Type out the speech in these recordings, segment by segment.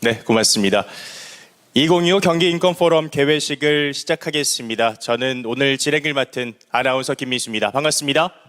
네, 고맙습니다. 2025 경기인권 포럼 개회식을 시작하겠습니다. 저는 오늘 진행을 맡은 아나운서 김민수입니다. 반갑습니다.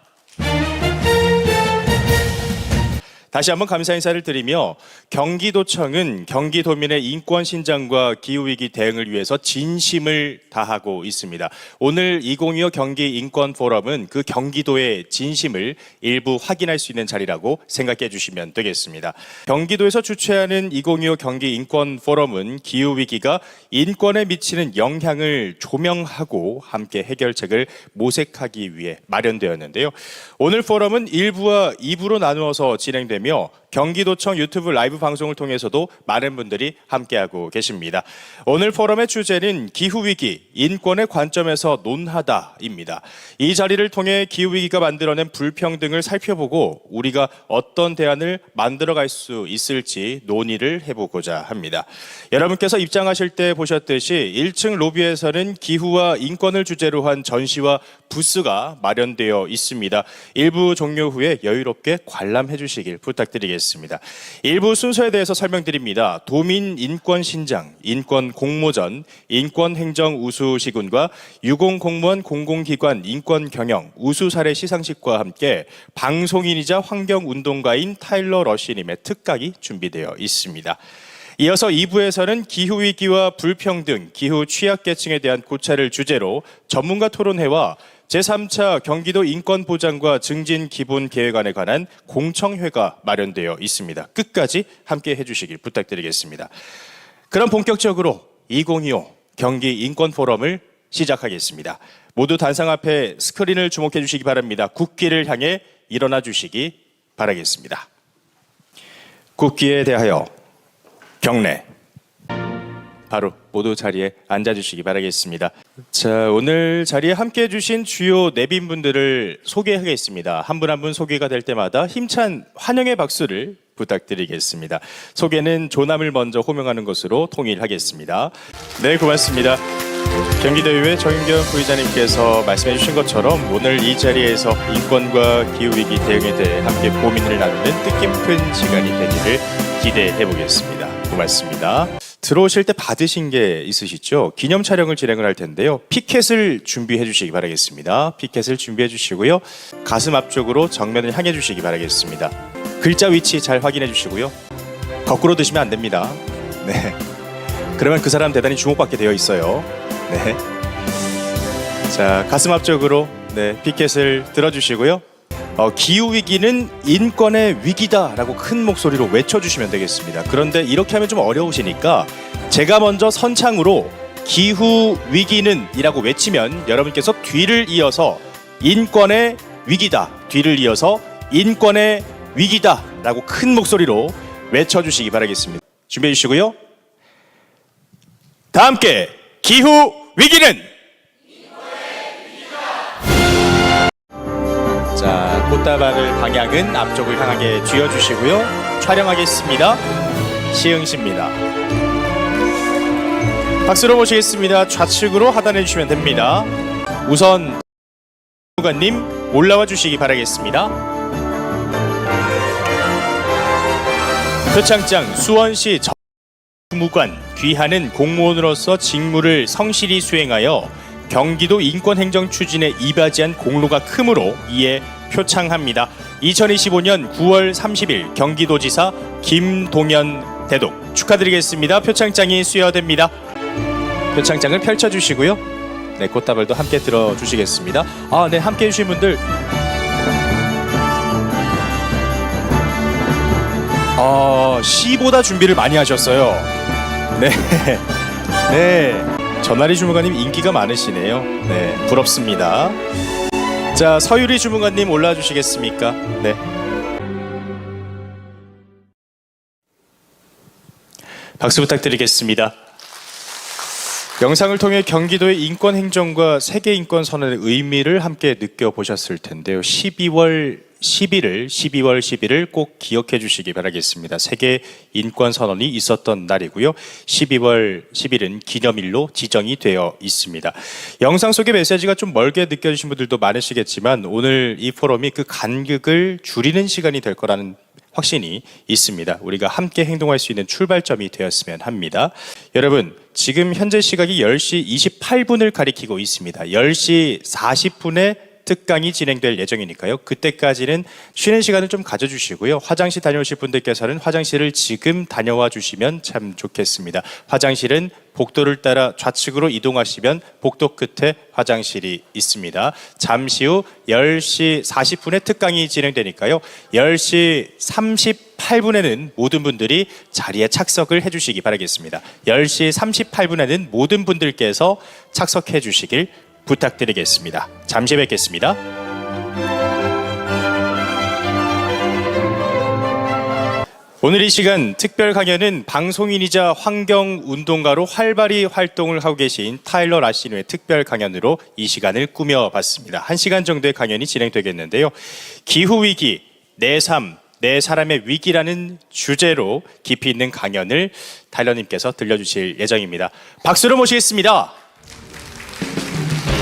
다시 한번 감사 인사를 드리며 경기도청은 경기도민의 인권 신장과 기후 위기 대응을 위해서 진심을 다하고 있습니다. 오늘 2025 경기 인권 포럼은 그 경기도의 진심을 일부 확인할 수 있는 자리라고 생각해 주시면 되겠습니다. 경기도에서 주최하는 2025 경기 인권 포럼은 기후 위기가 인권에 미치는 영향을 조명하고 함께 해결책을 모색하기 위해 마련되었는데요. 오늘 포럼은 1부와 2부로 나누어서 진행되며 하며 경기도청 유튜브 라이브 방송을 통해서도 많은 분들이 함께하고 계십니다. 오늘 포럼의 주제는 기후위기, 인권의 관점에서 논하다입니다. 이 자리를 통해 기후위기가 만들어낸 불평등을 살펴보고 우리가 어떤 대안을 만들어갈 수 있을지 논의를 해보고자 합니다. 여러분께서 입장하실 때 보셨듯이 1층 로비에서는 기후와 인권을 주제로 한 전시와 부스가 마련되어 있습니다. 일부 종료 후에 여유롭게 관람해 주시길 부탁드리겠습니다. 일부 순서에 대해서 설명드립니다. 도민 인권 신장, 인권 공모전, 인권 행정 우수 시군과 유공 공무원 공공기관 인권 경영 우수 사례 시상식과 함께 방송인이자 환경 운동가인 타일러 러시님의 특각이 준비되어 있습니다. 이어서 2부에서는 기후위기와 불평등, 기후 취약계층에 대한 고찰을 주제로 전문가 토론회와 제3차 경기도 인권보장과 증진 기본 계획안에 관한 공청회가 마련되어 있습니다. 끝까지 함께 해주시길 부탁드리겠습니다. 그럼 본격적으로 2025 경기 인권 포럼을 시작하겠습니다. 모두 단상 앞에 스크린을 주목해 주시기 바랍니다. 국기를 향해 일어나 주시기 바라겠습니다. 국기에 대하여 경례. 바로 모두 자리에 앉아 주시기 바라겠습니다. 자, 오늘 자리에 함께 해 주신 주요 내빈 분들을 소개하겠습니다. 한 분 한 분 소개가 될 때마다 힘찬 환영의 박수를 부탁드리겠습니다. 소개는 조남을 먼저 호명하는 것으로 통일하겠습니다. 네, 고맙습니다. 경기도의회 정인경 부의장님께서 말씀해 주신 것처럼 오늘 이 자리에서 인권과 기후위기 대응에 대해 함께 고민을 나누는 뜻깊은 시간이 되기를 기대해 보겠습니다. 고맙습니다. 들어오실 때 받으신 게 있으시죠? 기념 촬영을 진행을 할 텐데요. 피켓을 준비해 주시기 바라겠습니다. 피켓을 준비해 주시고요. 가슴 앞쪽으로 정면을 향해 주시기 바라겠습니다. 글자 위치 잘 확인해 주시고요. 거꾸로 드시면 안 됩니다. 네. 그러면 그 사람 대단히 주목받게 되어 있어요. 네. 자, 가슴 앞쪽으로 네, 피켓을 들어 주시고요. 어, 기후 위기는 인권의 위기다라고 큰 목소리로 외쳐주시면 되겠습니다. 그런데 이렇게 하면 좀 어려우시니까 제가 먼저 선창으로 기후 위기는이라고 외치면 여러분께서 뒤를 이어서 인권의 위기다 뒤를 이어서 인권의 위기다라고 큰 목소리로 외쳐주시기 바라겠습니다. 준비해 주시고요. 다 함께 기후 위기는 자 꽃다발을 방향은 앞쪽을 향하게 쥐어주시고요. 촬영하겠습니다. 시흥시입니다. 박수로 모시겠습니다. 좌측으로 하단해 주시면 됩니다. 우선 무관님 올라와 주시기 바라겠습니다. 표창장 수원시 정... 무관 귀하는 공무원으로서 직무를 성실히 수행하여 경기도 인권행정 추진에 이바지한 공로가 크므로 이에 표창합니다. 2025년 9월 30일 경기도지사 김동연 대독 축하드리겠습니다. 표창장이 수여됩니다. 표창장을 펼쳐주시고요. 네, 꽃다발도 함께 들어주시겠습니다. 아, 네, 함께 해주신 분들 아, 시보다 준비를 많이 하셨어요. 네. 네. 전하리 주무관님 인기가 많으시네요. 네. 부럽습니다. 자, 서유리 주무관님 올라와 주시겠습니까? 네. 박수 부탁드리겠습니다. 영상을 통해 경기도의 인권 행정과 세계 인권 선언의 의미를 함께 느껴보셨을 텐데요. 12월 10일을 12월 10일을 꼭 기억해 주시기 바라겠습니다. 세계 인권 선언이 있었던 날이고요. 12월 10일은 기념일로 지정이 되어 있습니다. 영상 속의 메시지가 좀 멀게 느껴지신 분들도 많으시겠지만 오늘 이 포럼이 그 간극을 줄이는 시간이 될 거라는 확신이 있습니다. 우리가 함께 행동할 수 있는 출발점이 되었으면 합니다. 여러분, 지금 현재 시각이 10시 28분을 가리키고 있습니다. 10시 40분에 특강이 진행될 예정이니까요. 그때까지는 쉬는 시간을 좀 가져주시고요. 화장실 다녀오실 분들께서는 화장실을 지금 다녀와 주시면 참 좋겠습니다. 화장실은 복도를 따라 좌측으로 이동하시면 복도 끝에 화장실이 있습니다. 잠시 후 10시 40분에 특강이 진행되니까요. 10시 38분에는 모든 분들이 자리에 착석을 해주시기 바라겠습니다. 10시 38분에는 모든 분들께서 착석해 주시길 부탁드리겠습니다. 잠시 뵙겠습니다. 오늘 이 시간 특별 강연은 방송인이자 환경 운동가로 활발히 활동을 하고 계신 타일러 라시노의 특별 강연으로 이 시간을 꾸며봤습니다. 한 시간 정도의 강연이 진행되겠는데요. 기후 위기, 내 삶, 내 사람의 위기라는 주제로 깊이 있는 강연을 타일러님께서 들려주실 예정입니다. 박수로 모시겠습니다.